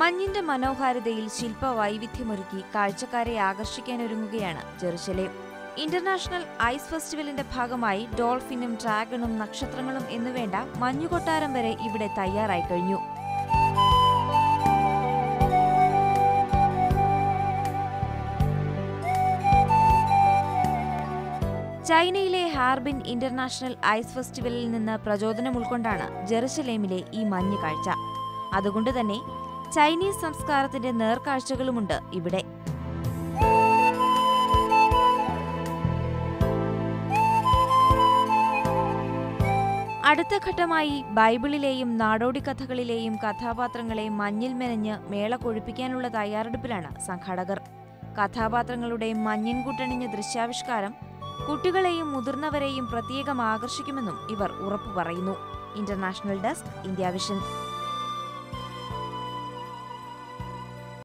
മഞ്ഞിന്റെ മനോഹാരിതയിൽ ശില്പ വൈവിധ്യമൊരുക്കി കാഴ്ചക്കാരെ ആകർഷിക്കാനൊരുങ്ങുകയാണ് ജെറുസലേം. ഇന്റർനാഷണൽ ഐസ് ഫെസ്റ്റിവലിന്റെ ഭാഗമായി ഡോൾഫിനും ഡ്രാഗണും നക്ഷത്രങ്ങളും എന്നുവേണ്ട മഞ്ഞുകൊട്ടാരം വരെ ഇവിടെ തയ്യാറായി കഴിഞ്ഞു. ചൈനയിലെ ഹാർബിൻ ഇന്റർനാഷണൽ ഐസ് ഫെസ്റ്റിവലിൽ നിന്ന് പ്രചോദനം ഉൾക്കൊണ്ടാണ് ജെറുസലേമിലെ ഈ മഞ്ഞ് കാഴ്ച. അതുകൊണ്ട് തന്നെ ചൈനീസ് സംസ്കാരത്തിന്റെ നേർക്കാഴ്ചകളുമുണ്ട് ഇവിടെ. അടുത്ത ഘട്ടമായി ബൈബിളിലെയും നാടോടി കഥകളിലെയും കഥാപാത്രങ്ങളെ മഞ്ഞിൽ മെനഞ്ഞ് മേള കൊഴിപ്പിക്കാനുള്ള തയ്യാറെടുപ്പിലാണ് സംഘാടകർ. കഥാപാത്രങ്ങളുടെ മഞ്ഞിൻ കൂട്ടണിഞ്ഞ ദൃശ്യാവിഷ്കാരം കുട്ടികളെയും മുതിർന്നവരെയും പ്രത്യേകം ആകർഷിക്കുമെന്നും ഇവർ ഉറപ്പു പറയുന്നു ഇന്റർനാഷണൽ ഡെസ്ക് ഇന്ത്യ വിഷൻ